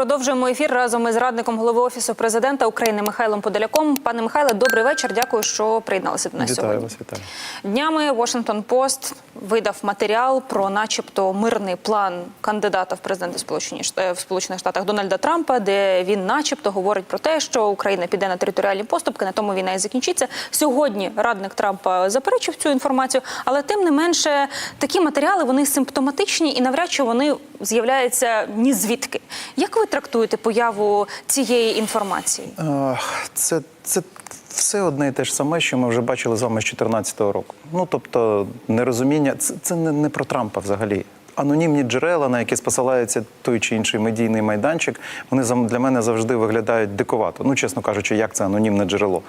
Продовжуємо ефір разом із радником голови офісу президента України Михайлом Подоляком. Пане Михайле, добрий вечір. Дякую, що приєдналися до нас Вітаю сьогодні. вас, вітаю. Днями Washington Post видав матеріал про, начебто, мирний план кандидата в президенти Сполучені в Сполучених Штатах Дональда Трампа, де він, начебто, говорить про те, що Україна піде на територіальні поступки, на тому війна і закінчиться. Сьогодні радник Трампа заперечив цю інформацію, але тим не менше такі матеріали вони симптоматичні і навряд чи вони з'являються ні звідки. Як ви трактуєте появу цієї інформації? Е, Це, це все одне і те ж саме, що ми вже бачили з вами з 2014 року. Ну тобто, нерозуміння, це, це не, не про Трампа взагалі. Анонімні джерела, на які посилається той чи інший медійний майданчик, вони для мене завжди виглядають диковато. Ну, чесно кажучи, як це анонімне джерело.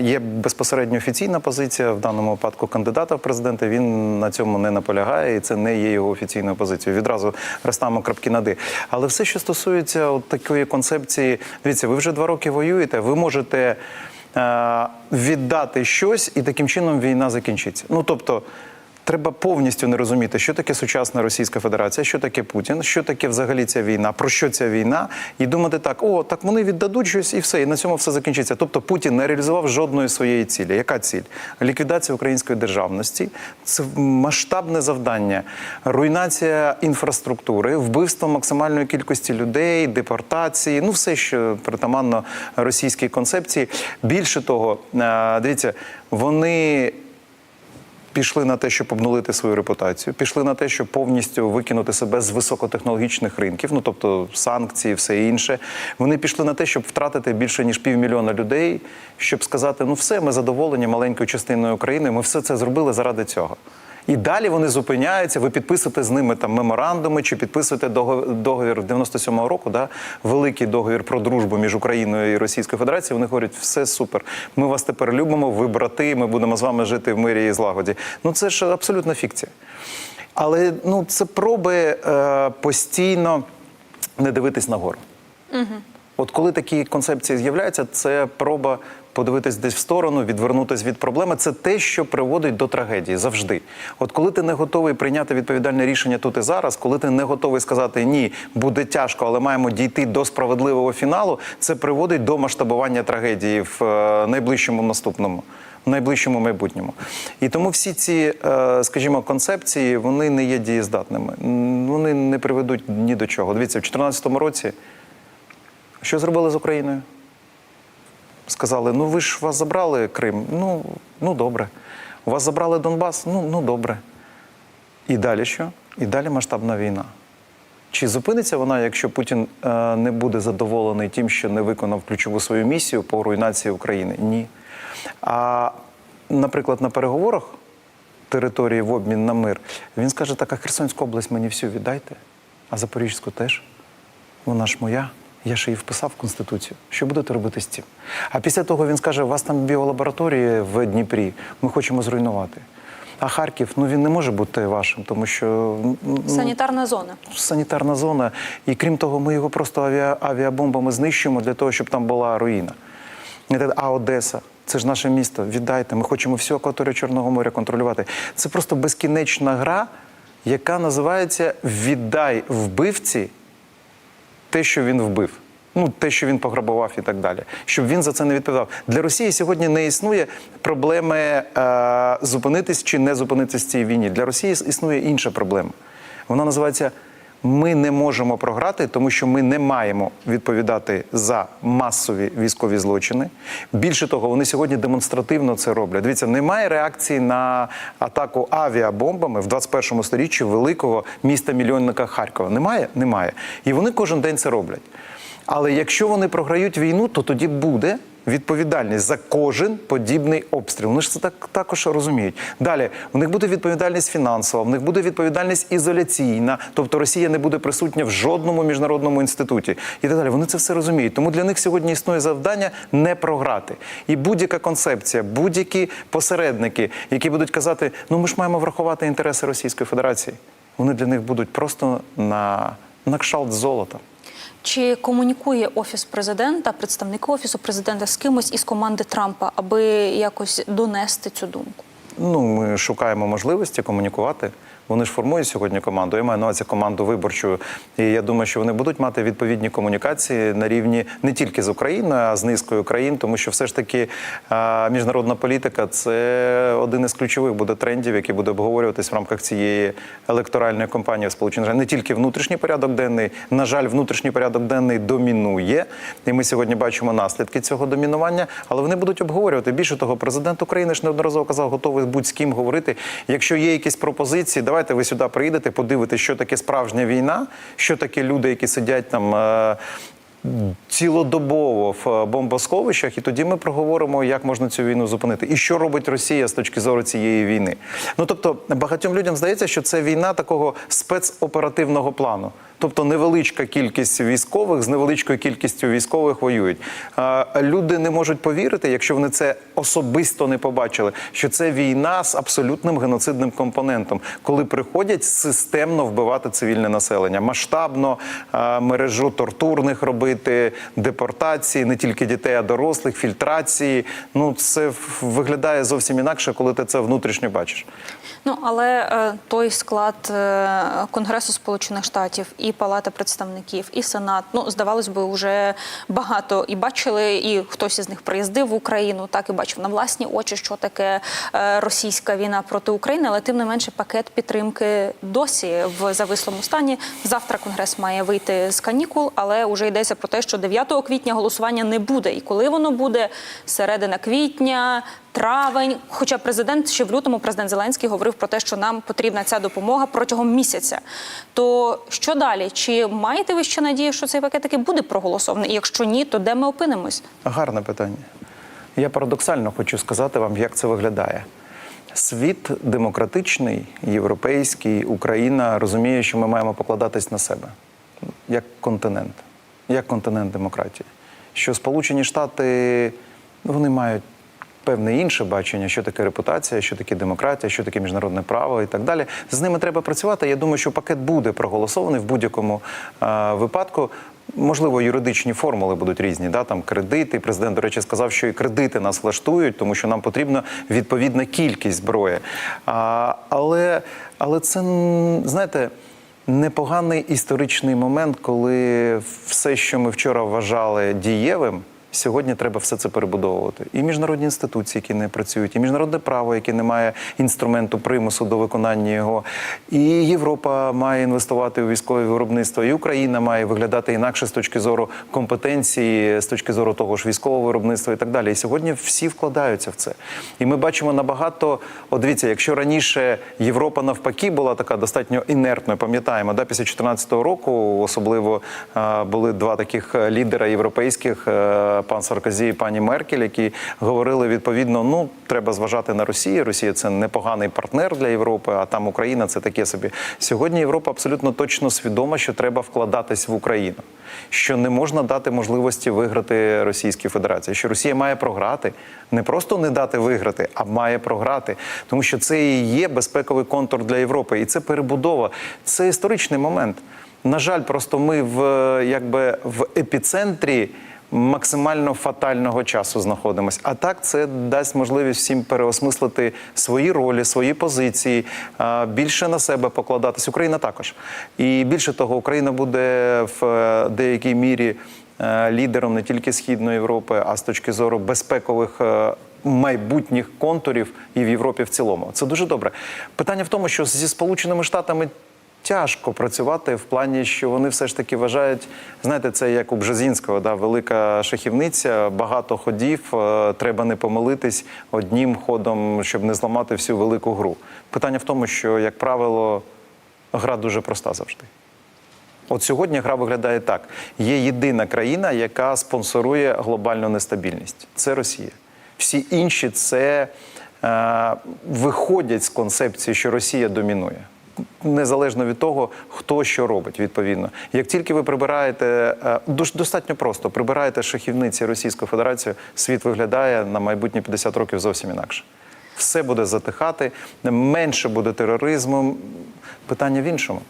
Є безпосередньо офіційна позиція в даному випадку кандидата в президенти. Він на цьому не наполягає, і це не є його офіційною позицією. Відразу розставимо крапки над «і». Але все, що стосується от такої концепції, дивіться, ви вже два роки воюєте, ви можете віддати щось, і таким чином війна закінчиться. Ну тобто. Треба повністю не розуміти, що таке сучасна Російська Федерація, що таке Путін, що таке взагалі ця війна, про що ця війна, і думати так: о, так вони віддадуть щось і все, і на цьому все закінчиться. Тобто Путін не реалізував жодної своєї цілі. Яка ціль? Ліквідація української державності, це масштабне завдання, руйнація інфраструктури, вбивство максимальної кількості людей, депортації, ну все, що притаманно російській концепції. Більше того, е, дивіться, вони пішли на те, щоб обнулити свою репутацію, пішли на те, щоб повністю викинути себе з високотехнологічних ринків, ну тобто санкції, все інше. Вони пішли на те, щоб втратити більше ніж півмільйона людей, щоб сказати: ну все, ми задоволені маленькою частиною України. Ми все це зробили заради цього. І далі вони зупиняються. Ви підписуєте з ними там меморандуми чи підписуєте договір, договір 97-го року, да великий договір про дружбу між Україною і Російською Федерацією. Вони говорять, все супер. Ми вас тепер любимо. Ви брати. Ми будемо з вами жити в мирі і злагоді. Ну це ж абсолютна фікція. Але ну це проби е, постійно не дивитись нагору. От коли такі концепції з'являються, це проба подивитись десь в сторону, відвернутися від проблеми. Це те, що приводить до трагедії завжди. От коли ти не готовий прийняти відповідальне рішення тут і зараз, коли ти не готовий сказати ні, буде тяжко, але маємо дійти до справедливого фіналу, це приводить до масштабування трагедії в е, найближчому наступному. В найближчому майбутньому, і тому всі ці, е, скажімо, концепції вони не є дієздатними. Вони не приведуть ні до чого. Дивіться, в 2014 році що зробили з Україною? Сказали: ну ви ж вас забрали Крим. Ну, ну добре. Вас забрали Донбас? Ну, ну добре. І далі що? І далі масштабна війна. Чи зупиниться вона, якщо Путін е, не буде задоволений тим, що не виконав ключову свою місію по руйнації України? Ні. А, наприклад, на переговорах території в обмін на мир, він скаже: так, а Херсонську область мені всю віддайте, а Запорізьку теж. Вона ж моя. Я ж її вписав в Конституцію. Що будете робити з цим? А після того він скаже: у вас там біолабораторії в Дніпрі, ми хочемо зруйнувати. А Харків, ну він не може бути вашим, тому що ну, Санітарна зона. санітарна зона. І крім того, ми його просто авіа, авіабомбами знищуємо для того, щоб там була руїна. А Одеса, це ж наше місто. Віддайте. Ми хочемо всю акваторію Чорного моря контролювати. Це просто безкінечна гра, яка називається Віддай вбивці те, що він вбив. Ну, те, що він пограбував і так далі, щоб він за це не відповідав. Для Росії сьогодні не існує проблеми е, зупинитись чи не зупинитись в цій війні. Для Росії існує інша проблема. Вона називається Ми не можемо програти, тому що ми не маємо відповідати за масові військові злочини. Більше того, вони сьогодні демонстративно це роблять. Дивіться, немає реакції на атаку авіабомбами в 21 сторіччі великого міста мільйонника Харкова. Немає? Немає. І вони кожен день це роблять. Але якщо вони програють війну, то тоді буде відповідальність за кожен подібний обстріл. Вони ж це так також розуміють. Далі у них буде відповідальність фінансова, в них буде відповідальність ізоляційна, тобто Росія не буде присутня в жодному міжнародному інституті. І так далі. Вони це все розуміють. Тому для них сьогодні існує завдання не програти. І будь-яка концепція, будь-які посередники, які будуть казати, ну ми ж маємо врахувати інтереси Російської Федерації. Вони для них будуть просто на, на кшалт золота. Чи комунікує офіс президента, представники офісу президента з кимось із команди Трампа, аби якось донести цю думку? Ну, ми шукаємо можливості комунікувати. Вони ж формують сьогодні команду. Я маю на увазі команду виборчу. І я думаю, що вони будуть мати відповідні комунікації на рівні не тільки з Україною, а з низкою країн, тому що все ж таки міжнародна політика це один із ключових буде трендів, який буде обговорюватись в рамках цієї електоральної кампанії в Сполучених. Не тільки внутрішній порядок денний. На жаль, внутрішній порядок денний домінує, і ми сьогодні бачимо наслідки цього домінування. Але вони будуть обговорювати. Більше того, президент України ж неодноразово казав, готовий будь з ким говорити. Якщо є якісь пропозиції, давайте ви сюди приїдете, подивитесь, що таке справжня війна, що таке люди, які сидять там. Цілодобово в е, бомбосховищах, і тоді ми проговоримо, як можна цю війну зупинити, і що робить Росія з точки зору цієї війни. Ну тобто, багатьом людям здається, що це війна такого спецоперативного плану. Тобто невеличка кількість військових з невеличкою кількістю військових воюють. Люди не можуть повірити, якщо вони це особисто не побачили, що це війна з абсолютним геноцидним компонентом, коли приходять системно вбивати цивільне населення, масштабно мережу тортурних робити, депортації, не тільки дітей, а дорослих, фільтрації. Ну це виглядає зовсім інакше, коли ти це внутрішньо бачиш. Ну але е, той склад е, Конгресу Сполучених Штатів і Палата представників, і Сенат, ну здавалось би, вже багато і бачили, і хтось із них приїздив в Україну, так і бачив на власні очі, що таке е, російська війна проти України. Але тим не менше, пакет підтримки досі в завислому стані. Завтра Конгрес має вийти з канікул, але вже йдеться про те, що 9 квітня голосування не буде. І коли воно буде середина квітня. Травень, хоча президент ще в лютому, президент Зеленський говорив про те, що нам потрібна ця допомога протягом місяця. То що далі? Чи маєте ви ще надію, що цей пакет таки буде проголосований? І якщо ні, то де ми опинимось? Гарне питання. Я парадоксально хочу сказати вам, як це виглядає. Світ демократичний, європейський, Україна розуміє, що ми маємо покладатись на себе як континент, як континент демократії. Що Сполучені Штати вони мають певне інше бачення, що таке репутація, що таке демократія, що таке міжнародне право і так далі. З ними треба працювати. Я думаю, що пакет буде проголосований в будь-якому е, випадку. Можливо, юридичні формули будуть різні, да там кредити. Президент, до речі, сказав, що і кредити нас влаштують, тому що нам потрібна відповідна кількість зброї. А, але, але це знаєте. Непоганий історичний момент, коли все, що ми вчора вважали дієвим, сьогодні треба все це перебудовувати. І міжнародні інституції, які не працюють, і міжнародне право, яке не має інструменту примусу до виконання його. І Європа має інвестувати у військове виробництво, і Україна має виглядати інакше з точки зору компетенції, з точки зору того ж військового виробництва і так далі. І сьогодні всі вкладаються в це. І ми бачимо набагато. От дивіться, якщо раніше Європа навпаки була така достатньо інертною, пам'ятаємо, да, після 2014 року особливо були два таких е, лідера європейських, е, пан Саркозі і пані Меркель, які говорили відповідно: ну треба зважати на Росію. Росія це непоганий партнер для Європи, а там Україна це таке собі. Сьогодні Європа абсолютно точно свідома, що треба вкладатись в Україну, що не можна дати можливості виграти Російській Федерації, що Росія має програти, не просто не дати виграти, а має програти, тому що це і є безпековий контур для Європи, і це перебудова. Це історичний момент. На жаль, просто ми в якби в епіцентрі максимально фатального часу знаходимося. А так це дасть можливість всім переосмислити свої ролі, свої позиції, більше на себе покладатись. Україна також. І більше того, Україна буде в е, деякій мірі е, лідером не тільки Східної Європи, а з точки зору безпекових. е, Майбутніх контурів і в Європі в цілому це дуже добре. Питання в тому, що зі Сполученими Штатами тяжко працювати в плані, що вони все ж таки вважають, знаєте, це як у Бжезінського, да, велика шахівниця, багато ходів, е, треба не помилитись одним ходом, щоб не зламати всю велику гру. Питання в тому, що, як правило, гра дуже проста завжди. От сьогодні гра виглядає так: є єдина країна, яка спонсорує глобальну нестабільність. Це Росія. Всі інші це е, виходять з концепції, що Росія домінує. Незалежно від того, хто що робить, відповідно. Як тільки ви прибираєте е, достатньо просто прибираєте шахівниці Російської Федерації, світ виглядає на майбутні 50 років зовсім інакше. Все буде затихати, менше буде тероризму. Питання в іншому.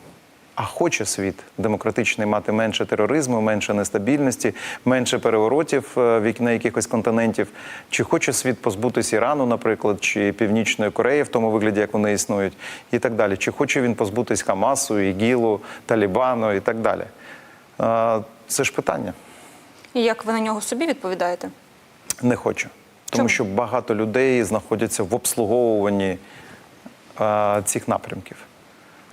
А хоче світ демократичний мати менше тероризму, менше нестабільності, менше переворотів е, в на якихось континентів. Чи хоче світ позбутися Ірану, наприклад, чи Північної Кореї в тому вигляді, як вони існують, і так далі. Чи хоче він позбутись Хамасу, ІГІЛу, Талібану і так далі. Е, Це ж питання. І як ви на нього собі відповідаєте? Не хочу. Тому Чому? що багато людей знаходяться в обслуговуванні е, цих напрямків.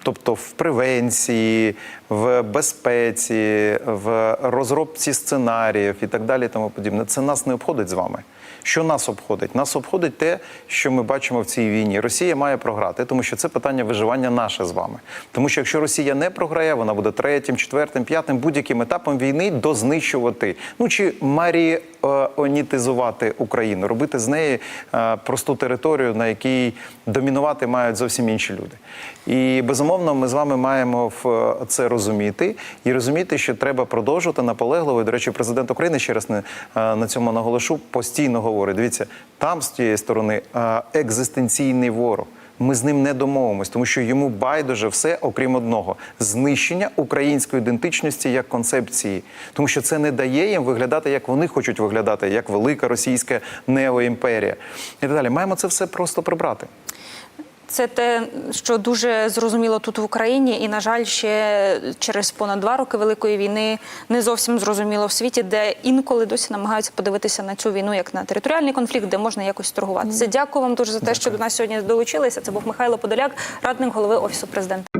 Тобто в превенції, в безпеці, в розробці сценаріїв і так далі. Тому подібне. Це нас не обходить з вами. Що нас обходить? Нас обходить те, що ми бачимо в цій війні. Росія має програти, тому що це питання виживання наше з вами. Тому що якщо Росія не програє, вона буде третім, четвертим, п'ятим, будь-яким етапом війни дознищувати. Ну чи маріонітизувати Україну, робити з неї е, просту територію, на якій домінувати мають зовсім інші люди. І безумовно, ми з вами маємо в це розуміти і розуміти, що треба продовжувати наполегливо. І, До речі, президент України ще раз не, е, на цьому наголошу постійно говорить: дивіться, там з тієї сторони е, екзистенційний ворог. Ми з ним не домовимось, тому що йому байдуже все, окрім одного знищення української ідентичності як концепції, тому що це не дає їм виглядати, як вони хочуть виглядати, як велика російська неоімперія. І так далі. Маємо це все просто прибрати. Це те, що дуже зрозуміло тут в Україні, і на жаль, ще через понад два роки великої війни не зовсім зрозуміло в світі, де інколи досі намагаються подивитися на цю війну як на територіальний конфлікт, де можна якось торгуватися. Дякую вам дуже за те, що до нас сьогодні долучилися. Це був Михайло Подоляк, радник голови офісу президента.